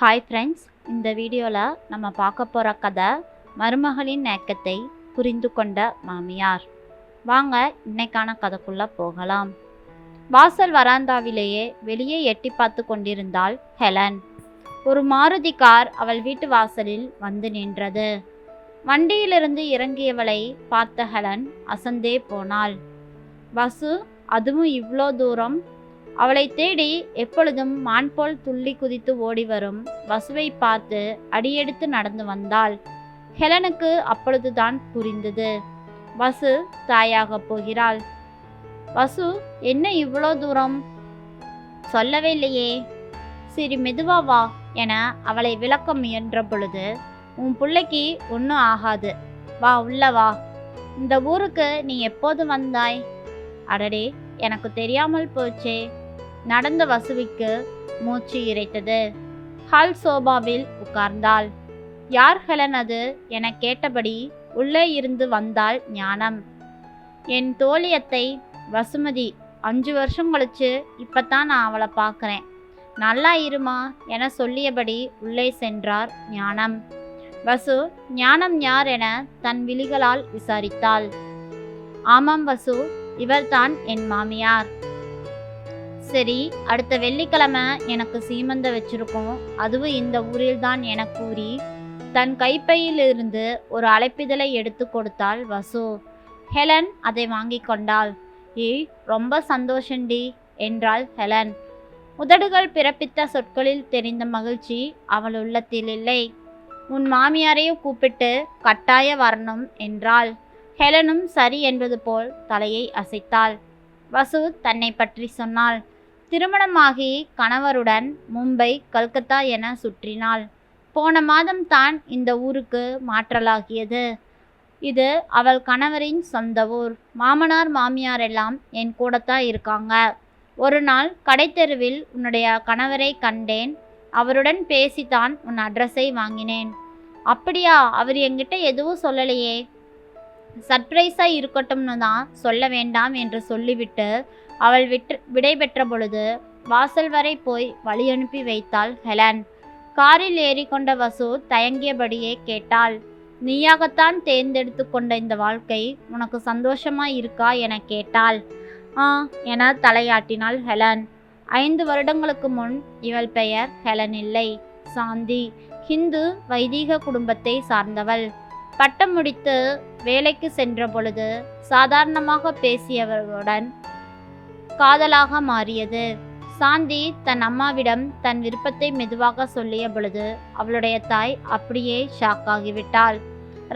Hi friends இந்த வீடியோவில் நம்ம பார்க்க போகிற கதை மருமகளின் ஏக்கத்தை புரிந்து கொண்ட மாமியார். வாங்க இன்னைக்கான கதைக்குள்ளே போகலாம். வாசல் வராந்தாவிலேயே வெளியே எட்டி பார்த்து கொண்டிருந்தாள் ஹெலன். ஒரு மாருதி கார் அவள் வீட்டு வாசலில் வந்து நின்றது. வண்டியிலிருந்து இறங்கியவளை பார்த்த ஹெலன் அசந்தே போனாள். பஸ்ஸு அதுவும் இவ்வளோ தூரம் அவளை தேடி எப்பொழுதும் மான் போல் துள்ளி குதித்து ஓடி வரும் வசுவை பார்த்து அடியெடுத்து நடந்து வந்தாள். ஹெலனுக்கு அப்பொழுதுதான் புரிந்தது. வசு தாயாக போகிறாள். வசு என்ன இவ்வளோ தூரம்? சொல்லவே இல்லையே சரி மெதுவா வா என அவளை விளக்க முயன்ற பொழுது உன் பிள்ளைக்கு ஒன்றும் ஆகாது. வா உள்ள வா. இந்த ஊருக்கு நீ எப்போது வந்தாய்? அடடே எனக்கு தெரியாமல் போச்சே. நடந்த வசுவிக்கு மூச்சு இறைத்தது. ஹால் சோபாவில் உட்கார்ந்தாள். யார் ஹெலன் அது? என கேட்டபடி உள்ளே இருந்து வந்தாள் ஞானம். என் தோழியத்தை வசுமதி அஞ்சு வருஷம் கழிச்சு இப்பத்தான் நான் அவளை பார்க்குறேன். நல்லா இருமா என சொல்லியபடி உள்ளே சென்றார் ஞானம். வசு ஞானம் யார் என தன் விழிகளால் விசாரித்தாள். ஆமாம் வசு இவர்தான் என் மாமியார். சரி அடுத்த வெள்ளிக்கிழமை எனக்கு சீமந்த வச்சிருக்கோம். அதுவும் இந்த ஊரில்தான் என கூறி தன் கைப்பையிலிருந்து ஒரு அழைப்பிதழை எடுத்து கொடுத்தாள் வசு. ஹெலன் அதை வாங்கி கொண்டாள். ஏய் ரொம்ப சந்தோஷண்டி என்றாள் ஹெலன். உதடுகள் பிறப்பித்த சொற்களில் தெரிந்த மகிழ்ச்சி அவள் உள்ளத்தில் இல்லை. உன் மாமியாரையும் கூப்பிட்டு கட்டாய வரணும் என்றாள். ஹெலனும் சரி என்பது போல் தலையை அசைத்தாள். வசு தன்னை பற்றி சொன்னாள். திருமணமாகி கணவருடன் மும்பை கல்கத்தா என சுற்றினாள். போன மாதம் தான் இந்த ஊருக்கு மாற்றலாகியது. இது அவள் கணவரின் சொந்த ஊர். மாமனார் மாமியார் எல்லாம் என் கூடத்தான் இருக்காங்க. ஒரு நாள் கடைத்தெருவில் உன்னுடைய கணவரை கண்டேன். அவருடன் பேசித்தான் உன் அட்ரஸை வாங்கினேன். அப்படியா? அவர் என்கிட்ட எதுவும் சொல்லலையே. சர்ப்ரைஸாக இருக்கட்டும்னு தான் சொல்ல வேண்டாம் என்று சொல்லிவிட்டு அவள் விட்டு விடைபெற்ற பொழுது வாசல் வரை போய் வழி அனுப்பி வைத்தாள் ஹெலன். காரில் ஏறிக்கொண்ட வசு தயங்கியபடியே கேட்டாள் நீயாகத்தான் தேர்ந்தெடுத்து கொண்ட இந்த வாழ்க்கை உனக்கு சந்தோஷமா இருக்கா? என கேட்டாள். ஆ என தலையாட்டினாள் ஹெலன். ஐந்து வருடங்களுக்கு முன் இவள் பெயர் ஹெலன் இல்லை. சாந்தி ஹிந்து வைதீக குடும்பத்தை சார்ந்தவள். பட்டம் முடித்து வேலைக்கு சென்ற பொழுது சாதாரணமாக பேசியவர்களுடன் காதலாக மாறியது. சாந்தி தன் அம்மாவிடம் தன் விருப்பத்தை மெதுவாக சொல்லிய பொழுது அவளுடைய தாய் அப்படியே ஷாக் ஆகிவிட்டாள்.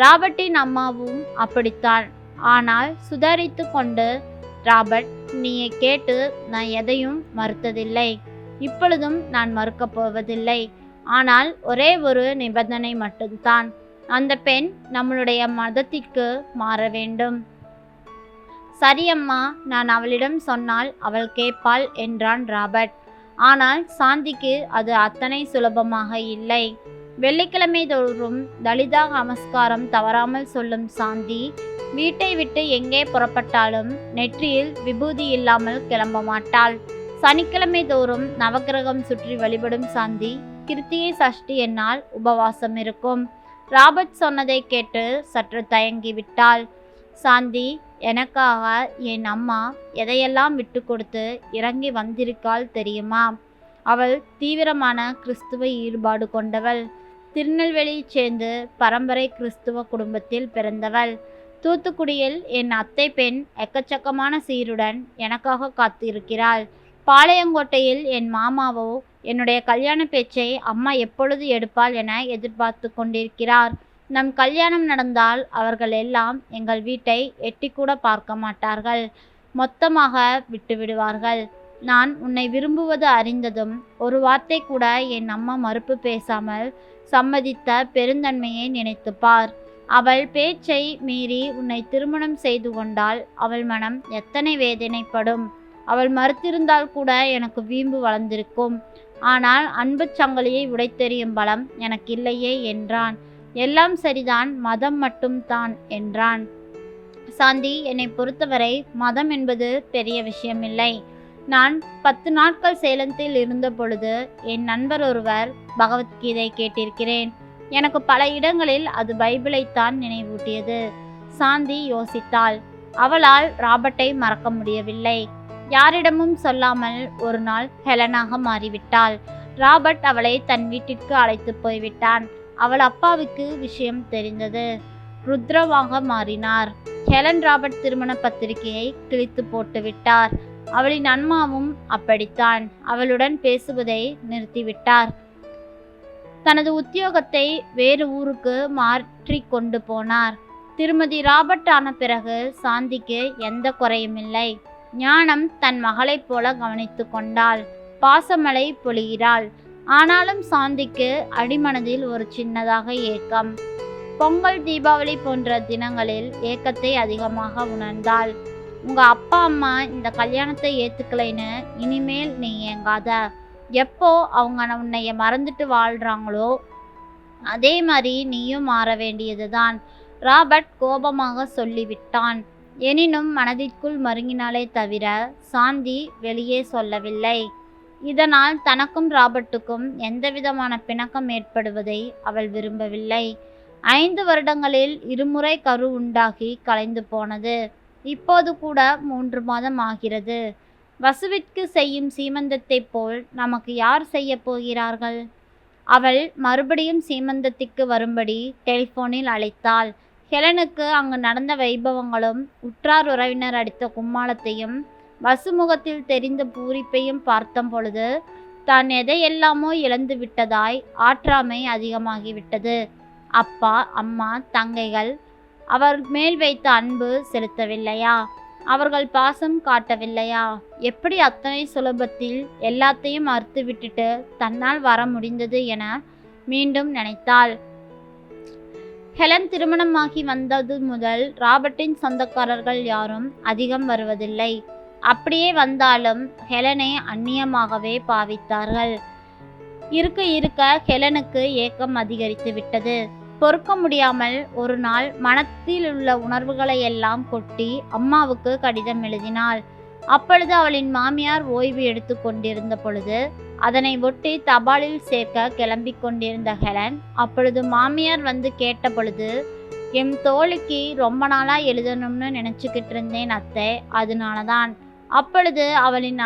ராபர்ட்டின் அம்மாவும் அப்படித்தான். ஆனால் சுதாரித்து கொண்டு ராபர்ட் நீயை கேட்டு நான் எதையும் மறுத்ததில்லை. இப்பொழுதும் நான் மறுக்கப் போவதில்லை. ஆனால் ஒரே ஒரு நிபந்தனை மட்டும்தான். அந்த பெண் நம்மளுடைய மதத்திற்கு மாற வேண்டும். சரியம்மா நான் அவளிடம் சொன்னால் அவள் கேட்பாள் என்றான் ராபர்ட். ஆனால் சாந்திக்கு அது அத்தனை சுலபமாக இல்லை. வெள்ளிக்கிழமை தோறும் தலிதா நமஸ்காரம் தவறாமல் சொல்லும் சாந்தி வீட்டை விட்டு எங்கே புறப்பட்டாலும் நெற்றியில் விபூதி இல்லாமல் கிளம்ப மாட்டாள். சனிக்கிழமை தோறும் நவக்கிரகம் சுற்றி வழிபடும் சாந்தி கிருத்திகை சஷ்டி என்னால் உபவாசம் இருக்கும். ராபர்ட் சொன்னதை கேட்டு சற்று தயங்கி விட்டாள் சாந்தி எனக்காக என் அம்மா எதையெல்லாம் விட்டு கொடுத்து இறங்கி வந்திருக்காள் தெரியுமா? அவள் தீவிரமான கிறிஸ்துவ ஈடுபாடு கொண்டவள். திருநெல்வேலியைச் சேர்ந்து பரம்பரை கிறிஸ்துவ குடும்பத்தில் பிறந்தவள். தூத்துக்குடியில் என் அத்தை பெண் எக்கச்சக்கமான சீருடன் எனக்காக காத்திருக்கிறாள். பாளையங்கோட்டையில் என் மாமாவோ என்னுடைய கல்யாண பேச்சை அம்மா எப்பொழுது எடுப்பாள் என எதிர்பார்த்து கொண்டிருக்கிறார். நம் கல்யாணம் நடந்தால் அவர்கள் எல்லாம் எங்கள் வீட்டை எட்டி கூட பார்க்க மாட்டார்கள். மொத்தமாக விட்டுவிடுவார்கள் நான் உன்னை விரும்புவது அறிந்ததும் ஒரு வார்த்தை கூட என் அம்மா மறுப்பு பேசாமல் சம்மதித்த பெருந்தன்மையை நினைத்துப்பார். அவள் பேச்சை மீறி உன்னை திருமணம் செய்து கொண்டால் அவள் மனம் எத்தனை வேதனைப்படும். அவள் மறுத்திருந்தால் கூட எனக்கு வீம்பு வளர்ந்திருக்கும். ஆனால் அன்பு சங்கலியை உடைத்தெறியும் பலம் எனக்கு இல்லையே என்றான். எல்லாம் சரிதான் மதம் மட்டும்தான் என்றான். சாந்தி என்னை பொறுத்தவரை மதம் என்பது பெரிய விஷயமில்லை. நான் பத்து நாட்கள் சேலத்தில் இருந்த பொழுது என் நண்பர் ஒருவர் பகவத்கீதை கேட்டிருக்கிறேன். எனக்கு பல இடங்களில் அது பைபிளைத்தான் நினைவூட்டியது. சாந்தி யோசித்தாள். அவளால் ராபர்ட்டை மறக்க முடியவில்லை. யாரிடமும் சொல்லாமல் ஒரு நாள் ஹெலனாக மாறிவிட்டாள். ராபர்ட் அவளை தன் வீட்டிற்கு அழைத்து போய்விட்டான். அவள் அப்பாவுக்கு விஷயம் தெரிந்தது. ருத்ரவாக மாறினார். ஹெலன் ராபர்ட் திருமண பத்திரிகையை கிழித்து போட்டுவிட்டார். அவளின் அன்மாவும் அப்படித்தான். அவளுடன் பேசுவதை நிறுத்திவிட்டார். தனது உத்தியோகத்தை வேறு ஊருக்கு மாற்றி கொண்டு போனார். திருமதி ராபர்ட் ஆன பிறகு சாந்திக்கு எந்த குறையும் இல்லை. ஞானம் தன் மகளைப் போல கவனித்து கொண்டாள். பாசமலை பொழிகிறாள். ஆனாலும் சாந்திக்கு அடிமனதில் ஒரு சின்னதாக ஏக்கம். பொங்கல் தீபாவளி போன்ற தினங்களில் ஏக்கத்தை அதிகமாக உணர்ந்தாள். உங்க அப்பா அம்மா இந்த கல்யாணத்தை ஏத்துக்கலைன்னு இனிமேல் நீ ஏங்காத. எப்போ அவங்க உன்னைய மறந்துட்டு வாழ்றாங்களோ அதே மாதிரி நீயும் மாற வேண்டியதுதான். ராபர்ட் கோபமாக சொல்லிவிட்டான். எனினும் மனதிற்குள் மருங்கினாலே தவிர சாந்தி வெளியே சொல்லவில்லை. இதனால் தனக்கும் ராபர்ட்டுக்கும் எந்தவிதமான பிணக்கம் ஏற்படுவதை அவள் விரும்பவில்லை. ஐந்து வருடங்களில் இருமுறை கரு உண்டாகி கலைந்து போனது. இப்போது கூட மூன்று மாதம் ஆகிறது. வசுவிற்கு செய்யும் சீமந்தத்தைப் போல் நமக்கு யார் செய்ய போகிறார்கள்? அவள் மறுபடியும் சீமந்தத்திற்கு வரும்படி டெலிஃபோனில் அழைத்தாள். ஹெலனுக்கு அங்கு நடந்த வைபவங்களும் உற்றார் உறவினர் அடித்த கும்மாளத்தையும் வசுமுகத்தில் தெரிந்த பூரிப்பையும் பார்த்த பொழுது தான் எதையெல்லாமோ இழந்து விட்டதாய் ஆற்றாமை அதிகமாகிவிட்டது. அப்பா அம்மா தங்கைகள் அவர் மேல் வைத்த அன்பு செலுத்தவில்லையா? அவர்கள் பாசம் காட்டவில்லையா? எப்படி அத்தனை சுலபத்தில் எல்லாத்தையும் அறுத்து விட்டுட்டு தன்னால் வர முடிந்தது என மீண்டும் நினைத்தாள். ஹெலன் திருமணமாகி வந்தது முதல் ராபர்ட்டின் சொந்தக்காரர்கள் யாரும் அதிகம் வருவதில்லை. அப்படியே வந்தாலும் ஹெலனை அந்நியமாகவே பாவித்தார்கள். இருக்க இருக்க ஹெலனுக்கு ஏக்கம் அதிகரித்து விட்டது. பொறுக்க முடியாமல் ஒரு நாள் மனத்தில் உள்ள உணர்வுகளை எல்லாம் கொட்டி அம்மாவுக்கு கடிதம் எழுதினாள். அப்பொழுது அவளின் மாமியார் ஓய்வு எடுத்து கொண்டிருந்த பொழுது அதனை ஒட்டி தபாலில் சேர்க்க கிளம்பி கொண்டிருந்த ஹெலன் அப்பொழுது மாமியார் வந்து கேட்ட பொழுது என் தோழிக்கு ரொம்ப நாளாக எழுதணும்னு நினச்சிக்கிட்டு இருந்தேன் அத்தை அதனால தான் அப்பொழுது அவளின்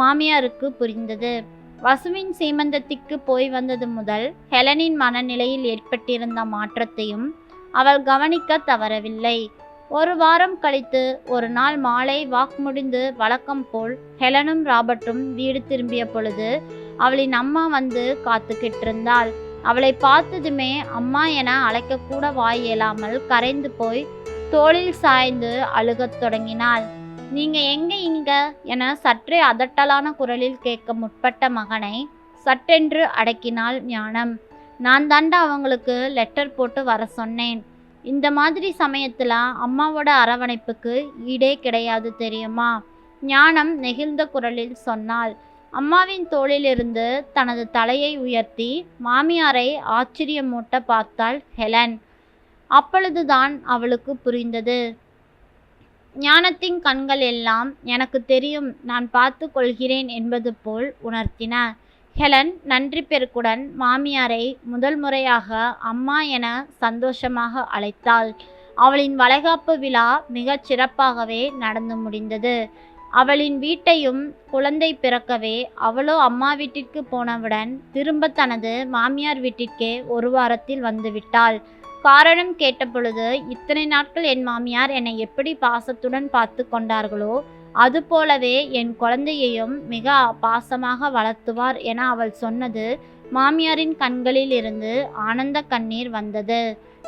மாமியாருக்கு புரிந்தது. வசுவின் சீமந்தத்திற்கு போய் வந்தது முதல் ஹெலனின் மனநிலையில் ஏற்பட்டிருந்த மாற்றத்தையும் அவள் கவனிக்க தவறவில்லை. ஒரு வாரம் கழித்து ஒரு நாள் மாலை வாக் முடிந்து வழக்கம் போல் ஹெலனும் ராபர்ட்டும் வீடு திரும்பிய பொழுது அவளின் அம்மா வந்து காத்துக்கிட்டு இருந்தாள் அவளை பார்த்ததுமே அம்மா என அழைக்கக்கூட வாய் இயலாமல் கரைந்து போய் தோளில் சாய்ந்து அழுகத் தொடங்கினாள். நீங்க எங்க இங்க? என சற்றே அதட்டலான குரலில் கேட்க முற்பட்ட மகனை சட்டென்று அடக்கினாள் ஞானம். நான் தாண்டா அவங்களுக்கு லெட்டர் போட்டு வர சொன்னேன். இந்த மாதிரி சமயத்தில் அம்மாவோட அரவணைப்புக்கு ஈடே கிடையாது தெரியுமா? ஞானம் நெகிழ்ந்த குரலில் சொன்னாள். அம்மாவின் தோளிலிருந்து தனது தலையை உயர்த்தி மாமியாரை ஆச்சரியமூட்ட பார்த்தாள் ஹெலன். அப்பொழுதுதான் அவளுக்கு புரிந்தது. ஞானத்தின் கண்கள் எல்லாம் எனக்கு தெரியும் நான் பார்த்து கொள்கிறேன் என்பது போல் உணர்த்தின. ஹெலன் நன்றி பெருக்குடன் மாமியாரை முதல் முறையாக அம்மா என சந்தோஷமாக அழைத்தாள். அவளின் வளைகாப்பு விழா மிகச் சிறப்பாகவே நடந்து முடிந்தது. அவளின் வீட்டையும் குழந்தை பிறக்கவே அவளோ அம்மா வீட்டிற்கு போனவுடன் திரும்ப தனது மாமியார் வீட்டிற்கே ஒரு வாரத்தில் வந்துவிட்டாள் காரணம் கேட்டபொழுது இத்தனை நாட்கள் என் மாமியார் என்னை எப்படி பாசத்துடன் பார்த்து கொண்டார்களோ அதுபோலவே என் குழந்தையையும் மிக பாசமாக வளர்த்துவார் என அவள் சொன்னது மாமியாரின் கண்களில் இருந்து ஆனந்த கண்ணீர் வந்தது.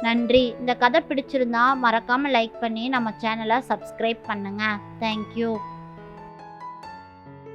நன்றி. இந்த கதை பிடிச்சிருந்தா மறக்காமல் லைக் பண்ணி நம்ம சேனலை சப்ஸ்கிரைப் பண்ணுங்கள் தேங்க்யூ